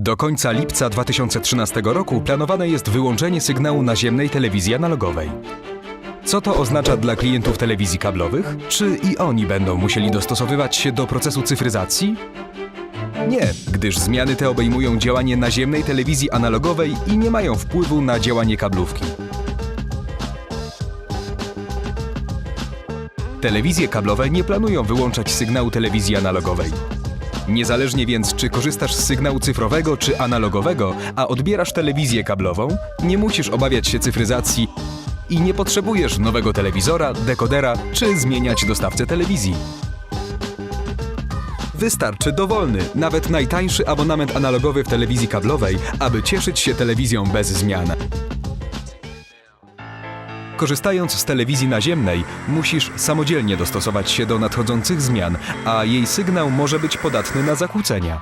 Do końca lipca 2013 roku planowane jest wyłączenie sygnału naziemnej telewizji analogowej. Co to oznacza dla klientów telewizji kablowych? Czy i oni będą musieli dostosowywać się do procesu cyfryzacji? Nie, gdyż zmiany te obejmują działanie naziemnej telewizji analogowej i nie mają wpływu na działanie kablówki. Telewizje kablowe nie planują wyłączać sygnału telewizji analogowej. Niezależnie więc, czy korzystasz z sygnału cyfrowego czy analogowego, a odbierasz telewizję kablową, nie musisz obawiać się cyfryzacji i nie potrzebujesz nowego telewizora, dekodera czy zmieniać dostawcę telewizji. Wystarczy dowolny, nawet najtańszy abonament analogowy w telewizji kablowej, aby cieszyć się telewizją bez zmian. Korzystając z telewizji naziemnej, musisz samodzielnie dostosować się do nadchodzących zmian, a jej sygnał może być podatny na zakłócenia.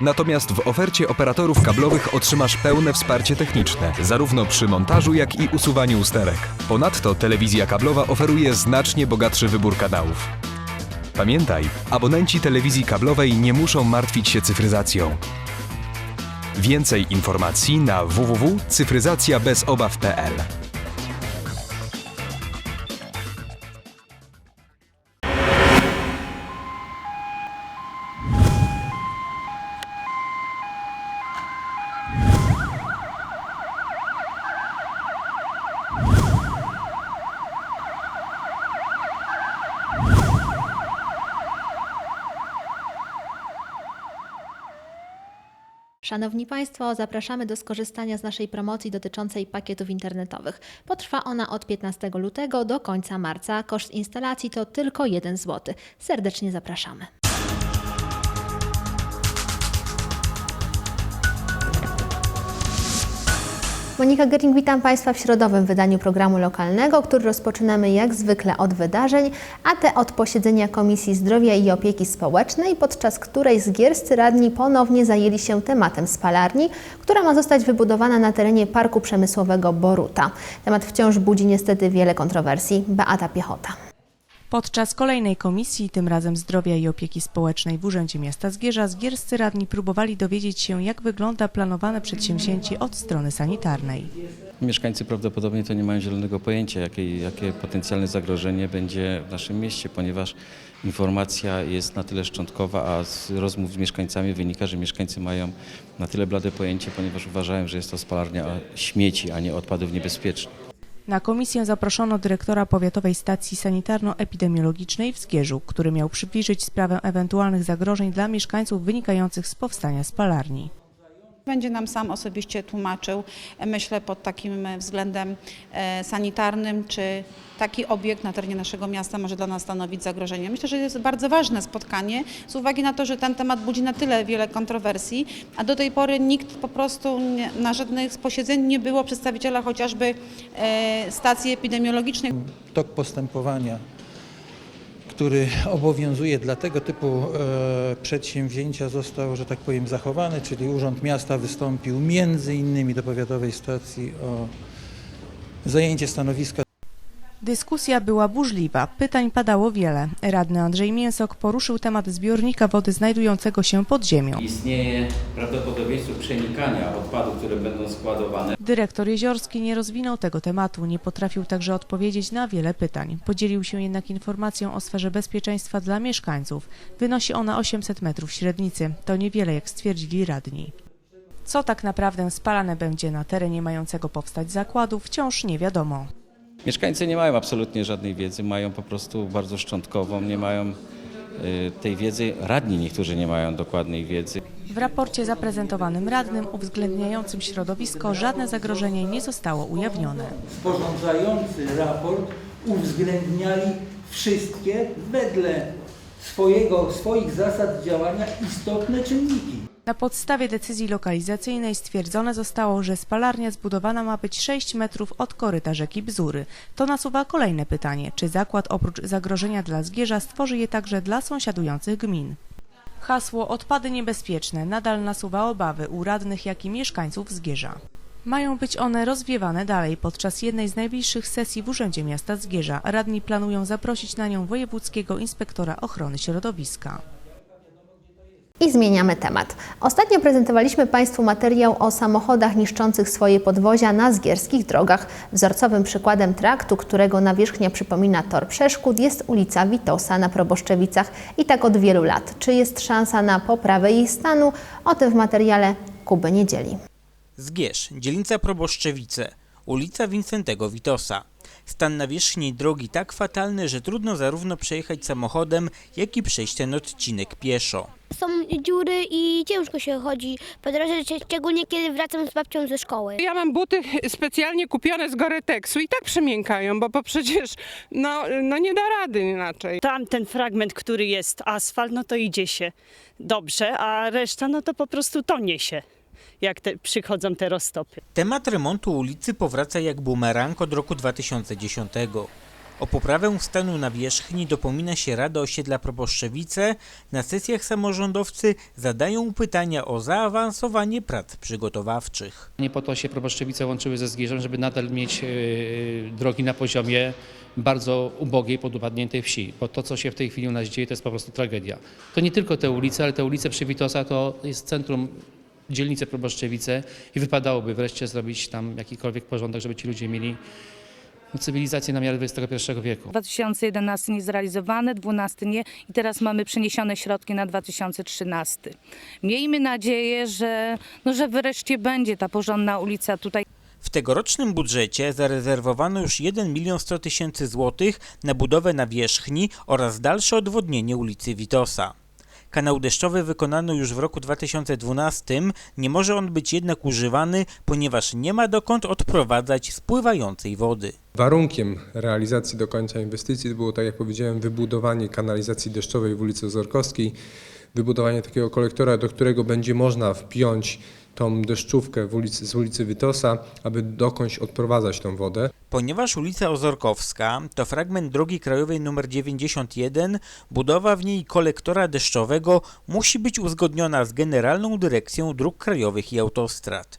Natomiast w ofercie operatorów kablowych otrzymasz pełne wsparcie techniczne, zarówno przy montażu, jak i usuwaniu usterek. Ponadto telewizja kablowa oferuje znacznie bogatszy wybór kanałów. Pamiętaj, abonenci telewizji kablowej nie muszą martwić się cyfryzacją. Więcej informacji na www.cyfryzacjabezobaw.pl Szanowni Państwo, zapraszamy do skorzystania z naszej promocji dotyczącej pakietów internetowych. Potrwa ona od 15 lutego do końca marca. Koszt instalacji to tylko 1 zł. Serdecznie zapraszamy. Monika Gering, witam Państwa w środowym wydaniu programu lokalnego, który rozpoczynamy jak zwykle od wydarzeń, a te od posiedzenia Komisji Zdrowia i Opieki Społecznej, podczas której zgierscy radni ponownie zajęli się tematem spalarni, która ma zostać wybudowana na terenie Parku Przemysłowego Boruta. Temat wciąż budzi niestety wiele kontrowersji. Beata Piechota. Podczas kolejnej komisji, tym razem Zdrowia i Opieki Społecznej w Urzędzie Miasta Zgierza, zgierscy radni próbowali dowiedzieć się, jak wygląda planowane przedsięwzięcie od strony sanitarnej. Mieszkańcy prawdopodobnie to nie mają zielonego pojęcia, jakie, jakie potencjalne zagrożenie będzie w naszym mieście, ponieważ informacja jest na tyle szczątkowa, a z rozmów z mieszkańcami wynika, że mieszkańcy mają na tyle blade pojęcie, ponieważ uważają, że jest to spalarnia śmieci, a nie odpadów niebezpiecznych. Na komisję zaproszono dyrektora Powiatowej Stacji Sanitarno-Epidemiologicznej w Zgierzu, który miał przybliżyć sprawę ewentualnych zagrożeń dla mieszkańców wynikających z powstania spalarni. Będzie nam sam osobiście tłumaczył, e, myślę pod takim e, względem e, sanitarnym, czy taki obiekt na terenie naszego miasta może dla nas stanowić zagrożenie. Myślę, że jest bardzo ważne spotkanie z uwagi na to, że ten temat budzi na tyle wiele kontrowersji, a do tej pory nikt po prostu nie, na żadnych z posiedzeń nie było przedstawiciela chociażby stacji epidemiologicznej. tok postępowania, który obowiązuje dla tego typu e, przedsięwzięcia został, że tak powiem, zachowany, czyli Urząd Miasta wystąpił między innymi do Powiatowej Stacji o zajęcie stanowiska Dyskusja była burzliwa, pytań padało wiele. Radny Andrzej Mięsok poruszył temat zbiornika wody znajdującego się pod ziemią. Istnieje prawdopodobieństwo przenikania odpadów, które będą składowane. Dyrektor Jeziorski nie rozwinął tego tematu, nie potrafił także odpowiedzieć na wiele pytań. Podzielił się jednak informacją o sferze bezpieczeństwa dla mieszkańców. Wynosi ona 800 metrów średnicy. To niewiele, jak stwierdzili radni. Co tak naprawdę spalane będzie na terenie mającego powstać zakładu, wciąż nie wiadomo. Mieszkańcy nie mają absolutnie żadnej wiedzy, mają po prostu bardzo szczątkową, nie mają y, tej wiedzy, radni niektórzy nie mają dokładnej wiedzy. W raporcie zaprezentowanym radnym uwzględniającym środowisko żadne zagrożenie nie zostało ujawnione. sporządzający raport uwzględniali wszystkie wedle swojego, swoich zasad działania istotne czynniki. Na podstawie decyzji lokalizacyjnej stwierdzone zostało, że spalarnia zbudowana ma być 6 metrów od koryta rzeki Bzury. To nasuwa kolejne pytanie, czy zakład oprócz zagrożenia dla Zgierza stworzy je także dla sąsiadujących gmin. Hasło odpady niebezpieczne nadal nasuwa obawy u radnych, jak i mieszkańców Zgierza. Mają być one rozwiewane dalej podczas jednej z najbliższych sesji w Urzędzie Miasta Zgierza. Radni planują zaprosić na nią wojewódzkiego inspektora ochrony środowiska. I zmieniamy temat. Ostatnio prezentowaliśmy Państwu materiał o samochodach niszczących swoje podwozia na zgierskich drogach. Wzorcowym przykładem traktu, którego nawierzchnia przypomina tor przeszkód, jest ulica Witosa na Proboszczewicach i tak od wielu lat. Czy jest szansa na poprawę jej stanu? O tym w materiale Kuby Niedzieli. Zgierz, dzielnica Proboszczewice, ulica Wincentego Witosa. Stan nawierzchni drogi tak fatalny, że trudno zarówno przejechać samochodem, jak i przejść ten odcinek pieszo. Są dziury i ciężko się chodzi po drodze, szczególnie kiedy wracam z babcią ze szkoły. Ja mam buty specjalnie kupione z Goreteksu i tak przemiękają, bo, bo przecież no, no nie da rady inaczej. Tamten fragment, który jest asfalt, no to idzie się dobrze, a reszta no to po prostu tonie się, jak te, przychodzą te roztopy. Temat remontu ulicy powraca jak bumerang od roku 2010. O poprawę stanu nawierzchni dopomina się Rada Osiedla Proboszczewice. Na sesjach samorządowcy zadają pytania o zaawansowanie prac przygotowawczych. Nie po to się Proboszczewice łączyły ze Zgierzem, żeby nadal mieć e, drogi na poziomie bardzo ubogiej, podupadniętej wsi, bo to, co się w tej chwili u nas dzieje, to jest po prostu tragedia. To nie tylko te ulice, ale te ulice przy Witosa to jest centrum dzielnicy Proboszczewice i wypadałoby wreszcie zrobić tam jakikolwiek porządek, żeby ci ludzie mieli cywilizację na miarę XXI wieku. 2011 nie zrealizowany, 12 nie i teraz mamy przeniesione środki na 2013. Miejmy nadzieję, że, no, że wreszcie będzie ta porządna ulica tutaj. W tegorocznym budżecie zarezerwowano już 1 milion 100 tysięcy złotych na budowę nawierzchni oraz dalsze odwodnienie ulicy Witosa. Kanał deszczowy wykonano już w roku 2012, nie może on być jednak używany, ponieważ nie ma dokąd odprowadzać spływającej wody. Warunkiem realizacji do końca inwestycji było, tak jak powiedziałem, wybudowanie kanalizacji deszczowej w ulicy Ozorkowskiej, wybudowanie takiego kolektora, do którego będzie można wpiąć tą deszczówkę ulicy, z ulicy Witosa, aby dokądś odprowadzać tą wodę. Ponieważ ulica Ozorkowska to fragment drogi krajowej nr 91, budowa w niej kolektora deszczowego musi być uzgodniona z Generalną Dyrekcją Dróg Krajowych i Autostrad.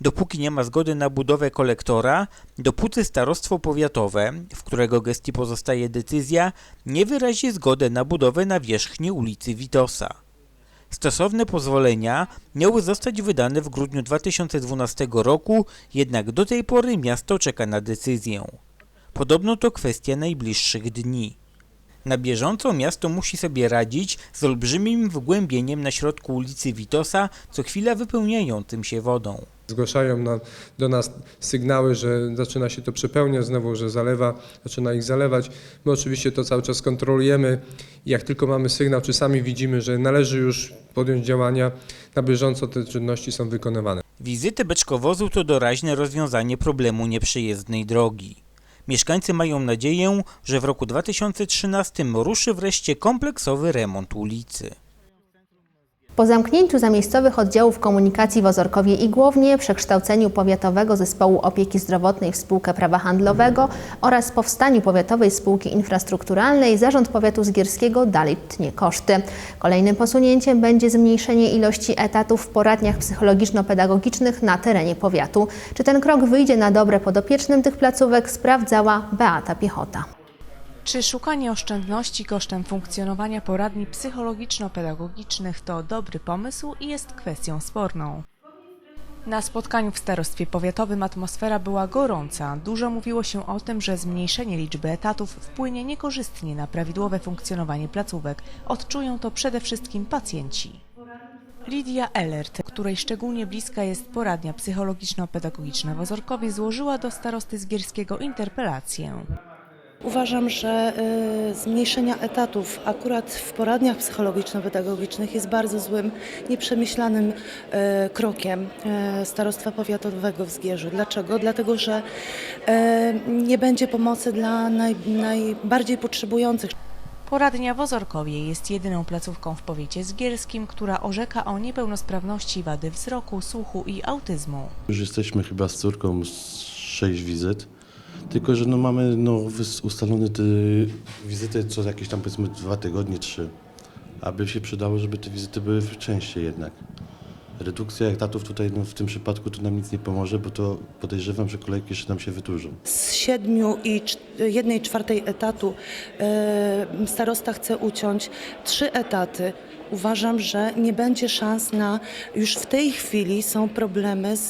Dopóki nie ma zgody na budowę kolektora, dopóty starostwo powiatowe, w którego gestii pozostaje decyzja, nie wyrazi zgody na budowę nawierzchni ulicy Witosa. Stosowne pozwolenia miały zostać wydane w grudniu 2012 roku, jednak do tej pory miasto czeka na decyzję. Podobno to kwestia najbliższych dni. Na bieżąco miasto musi sobie radzić z olbrzymim wgłębieniem na środku ulicy Witosa, co chwila wypełniającym się wodą. Zgłaszają na, do nas sygnały, że zaczyna się to przepełniać znowu, że zalewa, zaczyna ich zalewać. My oczywiście to cały czas kontrolujemy jak tylko mamy sygnał, czy sami widzimy, że należy już podjąć działania, na bieżąco te czynności są wykonywane. Wizyty beczkowozu to doraźne rozwiązanie problemu nieprzejezdnej drogi. Mieszkańcy mają nadzieję, że w roku 2013 ruszy wreszcie kompleksowy remont ulicy. Po zamknięciu zamiejscowych oddziałów komunikacji w Ozorkowie i Głownie, przekształceniu Powiatowego Zespołu Opieki Zdrowotnej w spółkę prawa handlowego oraz powstaniu Powiatowej Spółki Infrastrukturalnej, Zarząd Powiatu Zgierskiego dalej tnie koszty. Kolejnym posunięciem będzie zmniejszenie ilości etatów w poradniach psychologiczno-pedagogicznych na terenie powiatu. Czy ten krok wyjdzie na dobre podopiecznym tych placówek, sprawdzała Beata Piechota. Czy szukanie oszczędności kosztem funkcjonowania poradni psychologiczno-pedagogicznych to dobry pomysł i jest kwestią sporną? Na spotkaniu w starostwie powiatowym atmosfera była gorąca. Dużo mówiło się o tym, że zmniejszenie liczby etatów wpłynie niekorzystnie na prawidłowe funkcjonowanie placówek. Odczują to przede wszystkim pacjenci. Lidia Ellert, której szczególnie bliska jest poradnia psychologiczno-pedagogiczna w Ozorkowie, złożyła do starosty Zgierskiego interpelację. Uważam, że y, zmniejszenia etatów akurat w poradniach psychologiczno-pedagogicznych jest bardzo złym, nieprzemyślanym y, krokiem y, Starostwa Powiatowego w Zgierzu. Dlaczego? Dlatego, że nie będzie pomocy dla naj, najbardziej potrzebujących. Poradnia w Ozorkowie jest jedyną placówką w powiecie zgierskim, która orzeka o niepełnosprawności wady wzroku, słuchu i autyzmu. Już jesteśmy chyba z córką z sześć wizyt. Tylko, że no mamy no, ustalone te wizyty co jakieś tam powiedzmy dwa tygodnie, trzy. Aby się przydało, żeby te wizyty były częściej jednak. Redukcja etatów tutaj no, w tym przypadku to nam nic nie pomoże, bo to podejrzewam, że kolejki jeszcze nam się wydłużą. Z siedmiu i cz- jednej czwartej etatu y, starosta chce uciąć trzy etaty. Uważam, że nie będzie szans na, już w tej chwili są problemy z,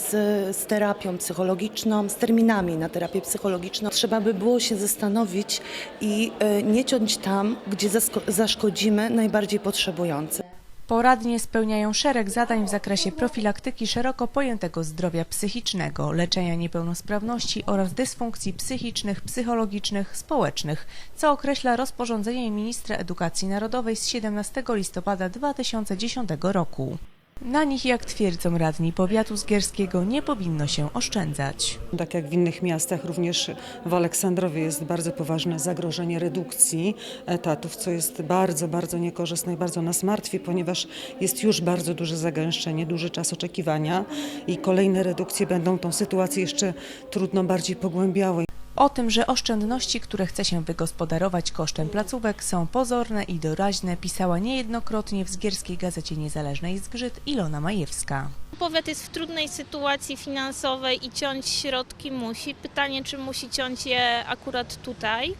z, z terapią psychologiczną, z terminami na terapię psychologiczną. Trzeba by było się zastanowić i e, nie ciąć tam, gdzie zaszkodzimy najbardziej potrzebującym. Poradnie spełniają szereg zadań w zakresie profilaktyki szeroko pojętego zdrowia psychicznego, leczenia niepełnosprawności oraz dysfunkcji psychicznych, psychologicznych, społecznych, co określa rozporządzenie ministra edukacji narodowej z 17 listopada 2010 roku. Na nich, jak twierdzą radni powiatu zgierskiego, nie powinno się oszczędzać. Tak jak w innych miastach, również w Aleksandrowie jest bardzo poważne zagrożenie redukcji etatów, co jest bardzo, bardzo niekorzystne i bardzo nas martwi, ponieważ jest już bardzo duże zagęszczenie, duży czas oczekiwania i kolejne redukcje będą tą sytuację jeszcze trudno bardziej pogłębiały. O tym, że oszczędności, które chce się wygospodarować kosztem placówek są pozorne i doraźne, pisała niejednokrotnie w Zgierskiej Gazecie Niezależnej Zgrzyt Ilona Majewska. Powiat jest w trudnej sytuacji finansowej i ciąć środki musi. Pytanie, czy musi ciąć je akurat tutaj.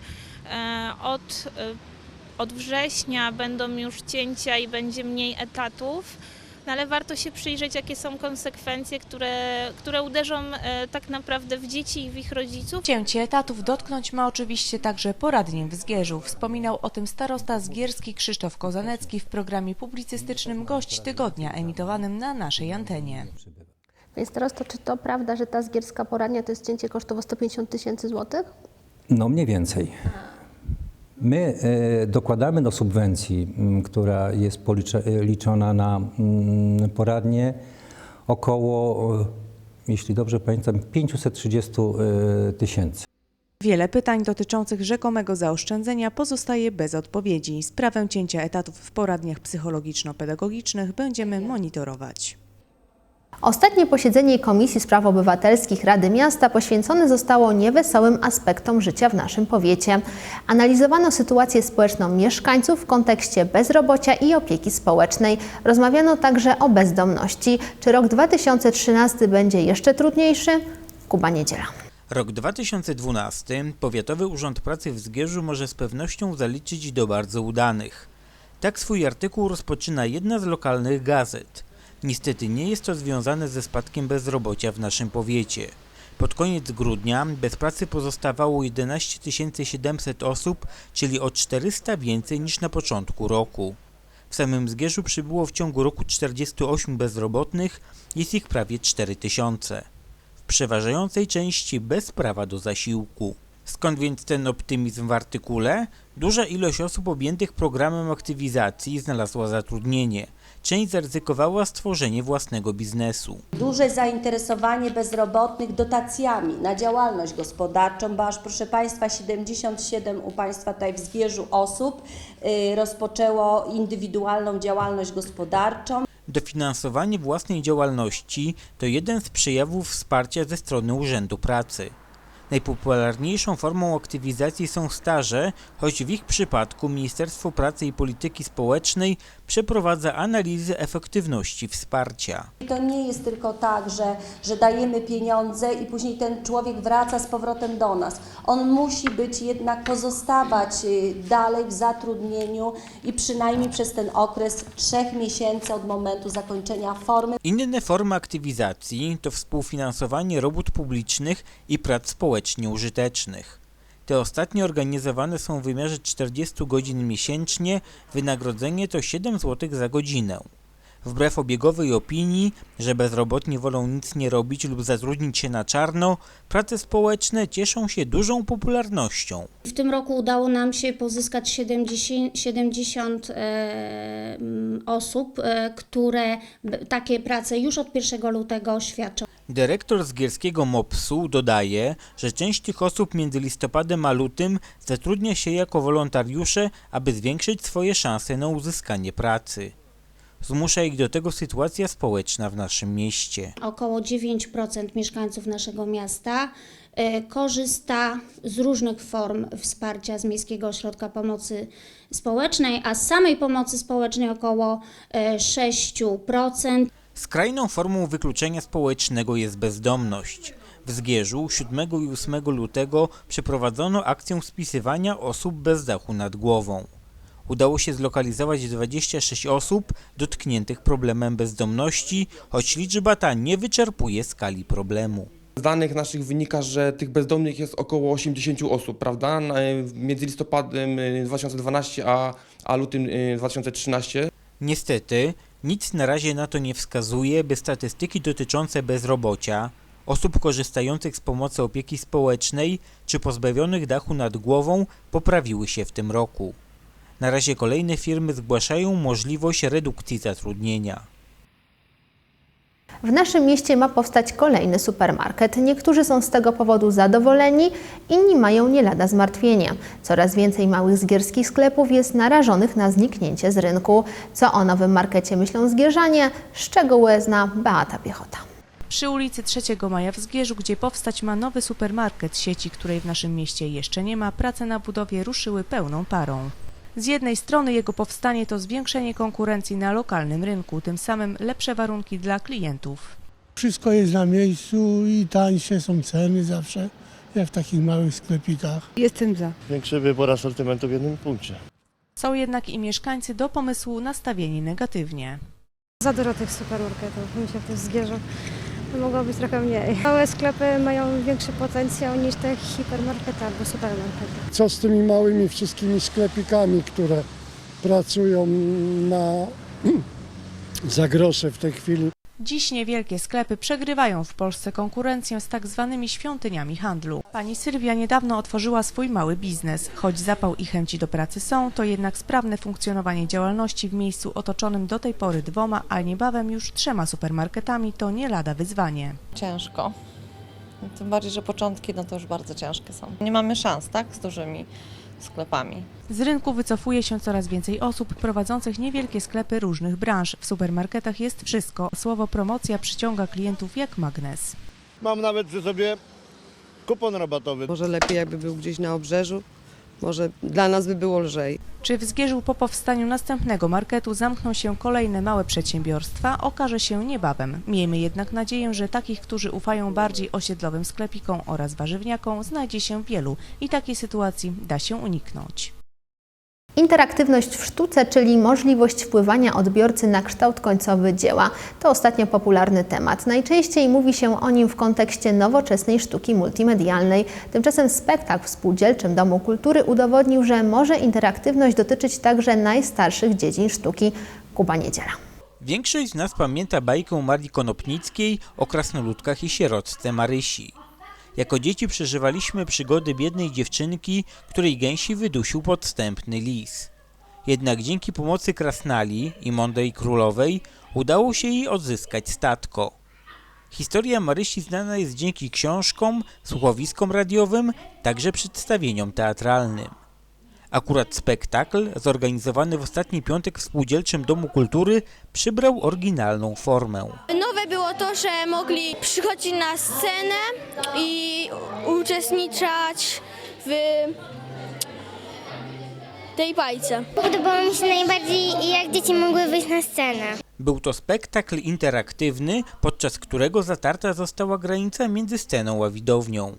E, Od, e, od września będą już cięcia i będzie mniej etatów. No ale warto się przyjrzeć, jakie są konsekwencje, które, które uderzą e, tak naprawdę w dzieci i w ich rodziców. Cięcie etatów dotknąć ma oczywiście także poradnię w Zgierzu. Wspominał o tym starosta zgierski Krzysztof Kozanecki w programie publicystycznym Gość Tygodnia emitowanym na naszej antenie. Więc teraz to czy to prawda, że ta zgierska poradnia to jest cięcie kosztowo 150 tysięcy złotych? No mniej więcej. My e, dokładamy do subwencji, która jest e, liczona na poradnie, około, e, jeśli dobrze pamiętam, 530 e, tysięcy. Wiele pytań dotyczących rzekomego zaoszczędzenia pozostaje bez odpowiedzi. Sprawę cięcia etatów w poradniach psychologiczno-pedagogicznych będziemy monitorować. Ostatnie posiedzenie Komisji Spraw Obywatelskich Rady Miasta poświęcone zostało niewesołym aspektom życia w naszym powiecie. Analizowano sytuację społeczną mieszkańców w kontekście bezrobocia i opieki społecznej. Rozmawiano także o bezdomności. Czy rok 2013 będzie jeszcze trudniejszy? Kuba Niedziela. Rok 2012 Powiatowy Urząd Pracy w Zgierzu może z pewnością zaliczyć do bardzo udanych. Tak swój artykuł rozpoczyna jedna z lokalnych gazet. Niestety nie jest to związane ze spadkiem bezrobocia w naszym powiecie. Pod koniec grudnia bez pracy pozostawało 11 700 osób, czyli o 400 więcej niż na początku roku. W samym Zgierzu przybyło w ciągu roku 48 bezrobotnych, jest ich prawie 4000. W przeważającej części bez prawa do zasiłku. Skąd więc ten optymizm w artykule? Duża ilość osób objętych programem aktywizacji znalazła zatrudnienie. Część zaryzykowała stworzenie własnego biznesu. Duże zainteresowanie bezrobotnych dotacjami na działalność gospodarczą, bo aż proszę Państwa 77 u Państwa tutaj w Zgierzu osób y, rozpoczęło indywidualną działalność gospodarczą. Dofinansowanie własnej działalności to jeden z przejawów wsparcia ze strony Urzędu Pracy. Najpopularniejszą formą aktywizacji są staże, choć w ich przypadku Ministerstwo Pracy i Polityki Społecznej przeprowadza analizy efektywności wsparcia. To nie jest tylko tak, że, że dajemy pieniądze i później ten człowiek wraca z powrotem do nas. On musi być jednak pozostawać y, dalej w zatrudnieniu i przynajmniej przez ten okres trzech miesięcy od momentu zakończenia formy. Inne formy aktywizacji to współfinansowanie robót publicznych i prac społecznie użytecznych. Te ostatnie organizowane są w wymiarze 40 godzin miesięcznie, wynagrodzenie to 7 zł za godzinę. Wbrew obiegowej opinii, że bezrobotni wolą nic nie robić lub zatrudnić się na czarno, prace społeczne cieszą się dużą popularnością. W tym roku udało nam się pozyskać 70, 70 e, osób, e, które takie prace już od 1 lutego świadczą. Dyrektor Zgierskiego MOPS-u dodaje, że część tych osób między listopadem a lutym zatrudnia się jako wolontariusze, aby zwiększyć swoje szanse na uzyskanie pracy. Zmusza ich do tego sytuacja społeczna w naszym mieście. Około 9% mieszkańców naszego miasta e, korzysta z różnych form wsparcia z Miejskiego Ośrodka Pomocy Społecznej, a z samej pomocy społecznej około e, 6%. Skrajną formą wykluczenia społecznego jest bezdomność. W Zgierzu 7 i 8 lutego przeprowadzono akcję spisywania osób bez dachu nad głową. Udało się zlokalizować 26 osób dotkniętych problemem bezdomności, choć liczba ta nie wyczerpuje skali problemu. Z danych naszych wynika, że tych bezdomnych jest około 80 osób, prawda? Na- Między listopadem y, 2012 a, a lutym y, 2013. Niestety, nic na razie na to nie wskazuje, by statystyki dotyczące bezrobocia, osób korzystających z pomocy opieki społecznej czy pozbawionych dachu nad głową poprawiły się w tym roku. Na razie kolejne firmy zgłaszają możliwość redukcji zatrudnienia. W naszym mieście ma powstać kolejny supermarket. Niektórzy są z tego powodu zadowoleni, inni mają nie lada zmartwienie. Coraz więcej małych zgierskich sklepów jest narażonych na zniknięcie z rynku. Co o nowym markecie myślą zgierzanie? Szczegóły zna Beata Piechota. Przy ulicy 3 Maja w Zgierzu, gdzie powstać ma nowy supermarket sieci, której w naszym mieście jeszcze nie ma, prace na budowie ruszyły pełną parą. Z jednej strony jego powstanie to zwiększenie konkurencji na lokalnym rynku, tym samym lepsze warunki dla klientów. Wszystko jest na miejscu i tańsze są ceny zawsze, jak w takich małych sklepikach. Jestem za. Większy wybór asortymentu w jednym punkcie. Są jednak i mieszkańcy do pomysłu nastawieni negatywnie. Za dużo tych supermarketów. Mi się to zgierza. Mogło być trochę mniej. Małe sklepy mają większy potencjał niż te hipermarkety albo supermarkety. Co z tymi małymi wszystkimi sklepikami, które pracują na za grosze w tej chwili? Dziś niewielkie sklepy przegrywają w Polsce konkurencję z tak zwanymi świątyniami handlu. Pani Sylwia niedawno otworzyła swój mały biznes. Choć zapał i chęci do pracy są, to jednak sprawne funkcjonowanie działalności w miejscu otoczonym do tej pory dwoma, a niebawem już trzema supermarketami to nie lada wyzwanie. Ciężko. Tym bardziej, że początki no to już bardzo ciężkie są. Nie mamy szans, tak, z dużymi sklepami. Z rynku wycofuje się coraz więcej osób prowadzących niewielkie sklepy różnych branż. W supermarketach jest wszystko. Słowo promocja przyciąga klientów jak magnes. Mam nawet przy sobie kupon rabatowy. Może lepiej jakby był gdzieś na obrzeżu. Może dla nas by było lżej. Czy w Zgierzu po powstaniu następnego marketu zamkną się kolejne małe przedsiębiorstwa, okaże się niebawem. Miejmy jednak nadzieję, że takich, którzy ufają bardziej osiedlowym sklepikom oraz warzywniakom, znajdzie się wielu i takiej sytuacji da się uniknąć. Interaktywność w sztuce, czyli możliwość wpływania odbiorcy na kształt końcowy dzieła, to ostatnio popularny temat. Najczęściej mówi się o nim w kontekście nowoczesnej sztuki multimedialnej. Tymczasem spektakl w Spółdzielczym Domu Kultury udowodnił, że może interaktywność dotyczyć także najstarszych dziedzin sztuki. Kuba Niedziela. Większość z nas pamięta bajkę Marii Konopnickiej o krasnoludkach i sierotce Marysi. Jako dzieci przeżywaliśmy przygody biednej dziewczynki, której gęsi wydusił podstępny lis. Jednak dzięki pomocy krasnali i mądrej królowej udało się jej odzyskać statko. Historia Marysi znana jest dzięki książkom, słuchowiskom radiowym, także przedstawieniom teatralnym. Akurat spektakl, zorganizowany w ostatni piątek w Spółdzielczym Domu Kultury, przybrał oryginalną formę. Nowe było to, że mogli przychodzić na scenę i uczestniczyć w tej bajce. Podobało mi się najbardziej, jak dzieci mogły wyjść na scenę. Był to spektakl interaktywny, podczas którego zatarta została granica między sceną a widownią.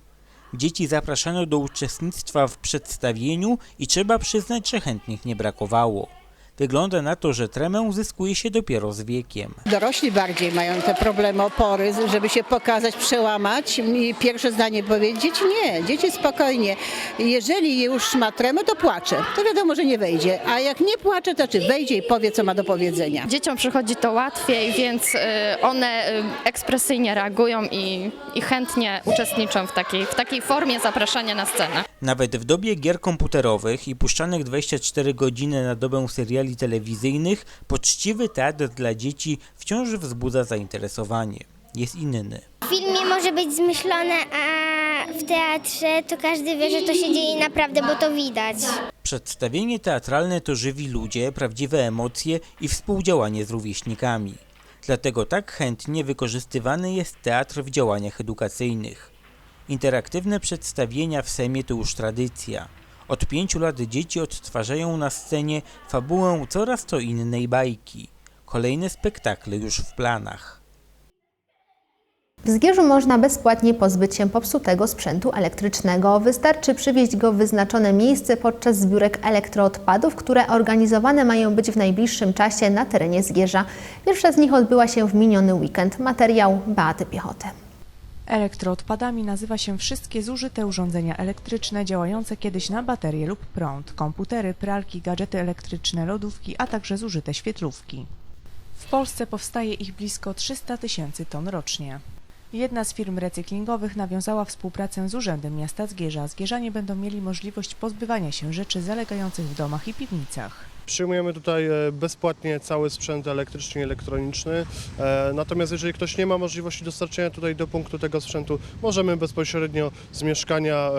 Dzieci zapraszano do uczestnictwa w przedstawieniu i trzeba przyznać, że chętnych nie brakowało. Wygląda na to, że tremę uzyskuje się dopiero z wiekiem. Dorośli bardziej mają te problemy opory, żeby się pokazać, przełamać i pierwsze zdanie powiedzieć. Dzieci nie, dzieci spokojnie. Jeżeli już ma tremę, to płacze. To wiadomo, że nie wejdzie. A jak nie płacze, to czy wejdzie i powie, co ma do powiedzenia. Dzieciom przychodzi to łatwiej, więc y, one y, ekspresyjnie reagują i, i chętnie uczestniczą w takiej, w takiej formie zapraszania na scenę. Nawet w dobie gier komputerowych i puszczanych 24 godziny na dobę seriali telewizyjnych, poczciwy teatr dla dzieci wciąż wzbudza zainteresowanie. Jest inny. W filmie może być zmyślone, a w teatrze to każdy wie, że to się dzieje naprawdę, bo to widać. Przedstawienie teatralne to żywi ludzie, prawdziwe emocje i współdziałanie z rówieśnikami. Dlatego tak chętnie wykorzystywany jest teatr w działaniach edukacyjnych. Interaktywne przedstawienia w Semie to już tradycja. Od pięciu lat dzieci odtwarzają na scenie fabułę coraz to innej bajki. Kolejne spektakle już w planach. W Zgierzu można bezpłatnie pozbyć się popsutego sprzętu elektrycznego. Wystarczy przywieźć go w wyznaczone miejsce podczas zbiórek elektroodpadów, które organizowane mają być w najbliższym czasie na terenie Zgierza. Pierwsza z nich odbyła się w miniony weekend. Materiał Beaty Piechoty. Elektroodpadami nazywa się wszystkie zużyte urządzenia elektryczne działające kiedyś na baterie lub prąd, komputery, pralki, gadżety elektryczne, lodówki, a także zużyte świetlówki. W Polsce powstaje ich blisko 300 tysięcy ton rocznie. Jedna z firm recyklingowych nawiązała współpracę z Urzędem Miasta Zgierza. Zgierzanie będą mieli możliwość pozbywania się rzeczy zalegających w domach i piwnicach. Przyjmujemy tutaj e, bezpłatnie cały sprzęt elektryczny i elektroniczny. E, Natomiast jeżeli ktoś nie ma możliwości dostarczenia tutaj do punktu tego sprzętu, możemy bezpośrednio z mieszkania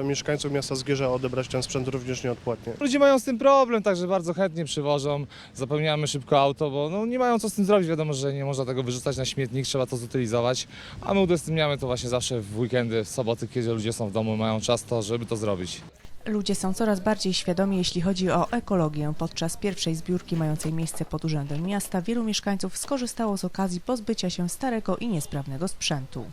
e, mieszkańców miasta Zgierza odebrać ten sprzęt również nieodpłatnie. Ludzie mają z tym problem, także bardzo chętnie przywożą. Zapełniamy szybko auto, bo no, nie mają co z tym zrobić. Wiadomo, że nie można tego wyrzucać na śmietnik, trzeba to zutylizować. A my udostępniamy to właśnie zawsze w weekendy, w soboty, kiedy ludzie są w domu, mają czas, to żeby to zrobić. Ludzie są coraz bardziej świadomi, jeśli chodzi o ekologię. Podczas pierwszej zbiórki mającej miejsce pod Urzędem Miasta wielu mieszkańców skorzystało z okazji pozbycia się starego i niesprawnego sprzętu.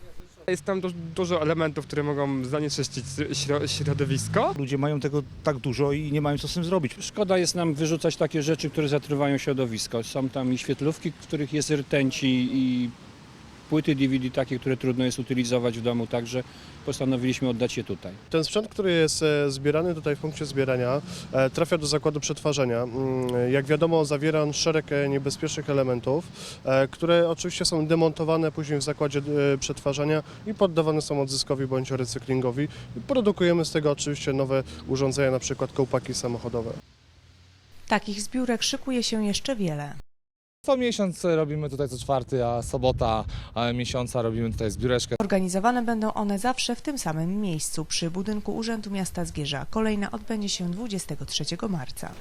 Jest tam du- dużo elementów, które mogą zanieczyścić śro- środowisko. Ludzie mają tego tak dużo i nie mają co z tym zrobić. Szkoda jest nam wyrzucać takie rzeczy, które zatruwają środowisko. Są tam i świetlówki, w których jest rtęci i płyty DVD takie, które trudno jest utylizować w domu, także postanowiliśmy oddać je tutaj. Ten sprzęt, który jest e, zbierany tutaj w punkcie zbierania, e, trafia do zakładu przetwarzania. Mm, Jak wiadomo, zawiera on szereg e, niebezpiecznych elementów, które oczywiście są demontowane później w zakładzie przetwarzania i poddawane są odzyskowi bądź recyklingowi. Produkujemy z tego oczywiście nowe urządzenia, na przykład kołpaki samochodowe. Takich zbiórek szykuje się jeszcze wiele. Co miesiąc robimy tutaj co czwarty, a sobota miesiąca robimy tutaj zbióreczkę. Organizowane będą one zawsze w tym samym miejscu, przy budynku Urzędu Miasta Zgierza. Kolejna odbędzie się 23 marca.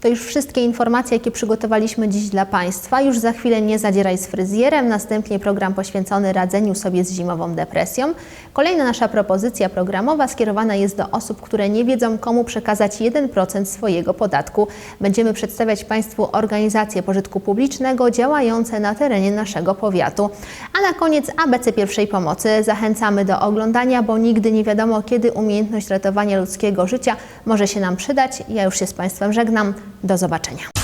To już wszystkie informacje, jakie przygotowaliśmy dziś dla Państwa. Już za chwilę nie zadzieraj z fryzjerem, następnie program poświęcony radzeniu sobie z zimową depresją. Kolejna nasza propozycja programowa skierowana jest do osób, które nie wiedzą, komu przekazać 1% swojego podatku. Będziemy przedstawiać Państwu organizacje pożytku publicznego działające na terenie naszego powiatu. A na koniec ABC pierwszej pomocy. Zachęcamy do oglądania, bo nigdy nie wiadomo, kiedy umiejętność ratowania ludzkiego życia może się nam przydać. Ja już się z Państwem żegnam. Do zobaczenia.